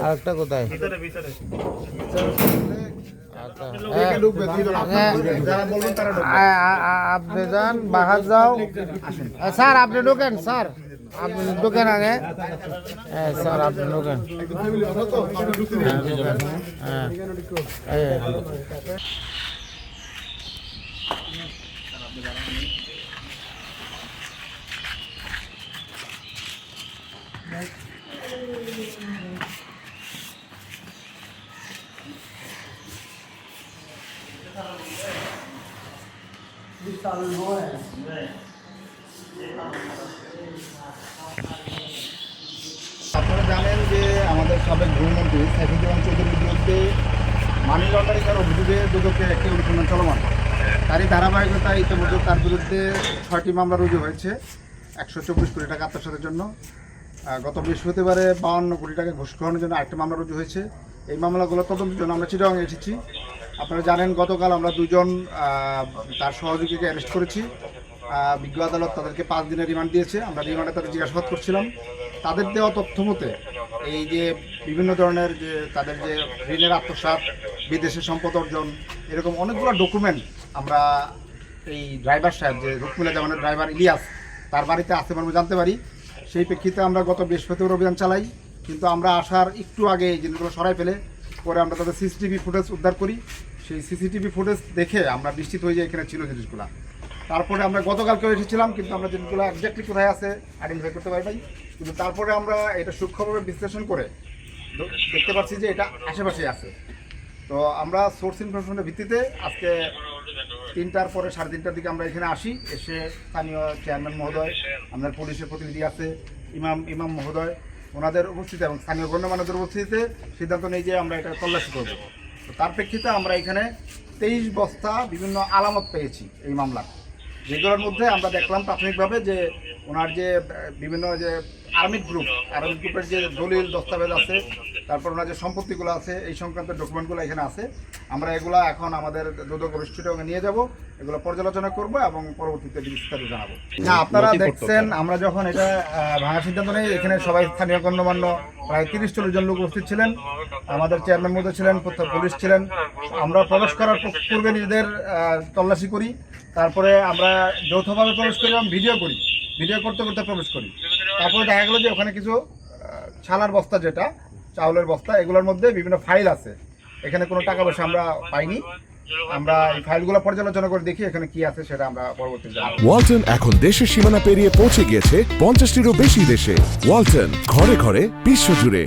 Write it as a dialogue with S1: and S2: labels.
S1: আরেকটা কোথায়
S2: ভিতরে ভিতরে
S1: আচ্ছা হ্যাঁ, আ- আ- আ- আপনি যান বাহার যাও আ, স্যার আপনি ঢোকেন স্যার আপনি ঢোকেন আগে হ্যাঁ স্যার আপনি ঢোকেন হ্যাঁ, ঢোকেন। হ্যাঁ এই।
S3: আপনারা জানেন যে আমাদের সাবেক গৃহমন্ত্রী সাইফুজ্জামান চৌধুরীর বিরুদ্ধে মানি লন্ডারিংয়ের অভিযোগে দুদকের একটি অনুসন্ধান চলমান। তারই ধারাবাহিকতা ইতিমধ্যে তার বিরুদ্ধে ছয়টি মামলা রুজু হয়েছে, একশো চব্বিশ কোটি টাকা আত্মসাতের জন্য। গত বৃহস্পতিবারে বাউন্ন কোটি টাকা ঘুষ গ্রহণের জন্য আরেকটি মামলা রুজু হয়েছে। এই মামলাগুলো তদন্তের জন্য আমরা চিটাগাং এসেছি। আপনারা জানেন গতকাল আমরা দুজন তার সহযোগীকে অ্যারেস্ট করেছি। বিজ্ঞ আদালত তাদেরকে পাঁচ দিনের রিমান্ড দিয়েছে। আমরা রিমান্ডে তাদের জিজ্ঞাসাবাদ করছিলাম। তাদের দেওয়া তথ্য মতে, এই যে বিভিন্ন ধরনের যে তাদের যে ঋণের আত্মসাৎ, বিদেশে সম্পদ অর্জন, এরকম অনেকগুলো ডকুমেন্ট আমরা এই ড্রাইভার সাহেব, যে রুকমিলা জামানের ড্রাইভার ইলিয়াস, তার বাড়িতে আসতে পারব জানতে পারি। সেই প্রেক্ষিতে আমরা গত বৃহস্পতিবার অভিযান চালাই, কিন্তু আমরা আসার একটু আগে এই জিনিসগুলো সরাই ফেলে, পরে আমরা তাদের সিসিটিভি ফুটেজ উদ্ধার করি। সেই সিসিটিভি ফুটেজ দেখে আমরা নিশ্চিত হয়ে যাই এখানে ছিল জিনিসগুলো। তারপরে আমরা গতকালকেও এসেছিলাম, কিন্তু আমরা জিনিসগুলো একজাক্টলি কোথায় আছে আইডেন্টিফাই করতে পারি নাই। কিন্তু তারপরে আমরা এটা সূক্ষ্মভাবে বিশ্লেষণ করে দেখতে পাচ্ছি যে এটা আশেপাশে আছে। তো আমরা সোর্স ইনফরমেশনের ভিত্তিতে আজকে তিনটার পরে সাড়ে তিনটার দিকে আমরা এখানে আসি। এসে স্থানীয় চেয়ারম্যান মহোদয়, আমাদের পুলিশের প্রতিনিধি আছে, ইমাম ইমাম মহোদয়, ওনাদের উপস্থিতি এবং স্থানীয় গণ্যমান্যদের উপস্থিতিতে সিদ্ধান্ত নেই যে আমরা এটা তল্লাশি করব। তো তার প্রেক্ষিতে আমরা এখানে তেইশ বস্তা বিভিন্ন আলামত পেয়েছি এই মামলার। যেগুলোর মধ্যে আমরা দেখলাম প্রাথমিকভাবে যে ওনার যে বিভিন্ন যে আর্মিড গ্রুপ আর্মিড গ্রুপের যে দলিল দস্তাবেজ আছে তারপর ওনার যে সম্পত্তিগুলো আছে এই সংক্রান্ত ডকুমেন্টগুলো এখানে আছে। আমরা এগুলা এখন আমাদের দুদক বরিষ্ঠকে নিয়ে যাব এগুলো পর্যালোচনা করব এবং পরবর্তীতে বিস্তারিত জানাব। না আপনারা দেখছেন আমরা যখন এটা ভাঙার সিদ্ধান্ত নেই এখানে সবাই স্থানীয় গণ্যমান্য প্রায় তিরিশ চল্লিশ জন লোক উপস্থিত ছিলেন। আমাদের চেয়ারম্যান মধ্যে ছিলেন পুলিশ ছিলেন। আমরা প্রবেশ করার পূর্বে নিজেদের তল্লাশি করি। তারপরে আমরা যৌথভাবে প্রবেশ করি এবং ভিডিও করি। ভিডিও করতে করতে প্রবেশ করি। তারপরে দেখা গেলো যে ওখানে কিছু ছালার বস্তা যেটা, চাউলের বস্তা, এগুলোর মধ্যে বিভিন্ন ফাইল আছে। এখানে কোনো টাকা পয়সা আমরা পাইনি। আমরা পর্যালোচনা করে দেখি এখানে কি আছে, সেটা আমরা পরবর্তী।
S4: ওয়ালটন এখন দেশের সীমানা পেরিয়ে পৌঁছে গিয়েছে পঞ্চাশটিরও বেশি দেশে ওয়ালটন, ঘরে ঘরে, বিশ্বজুড়ে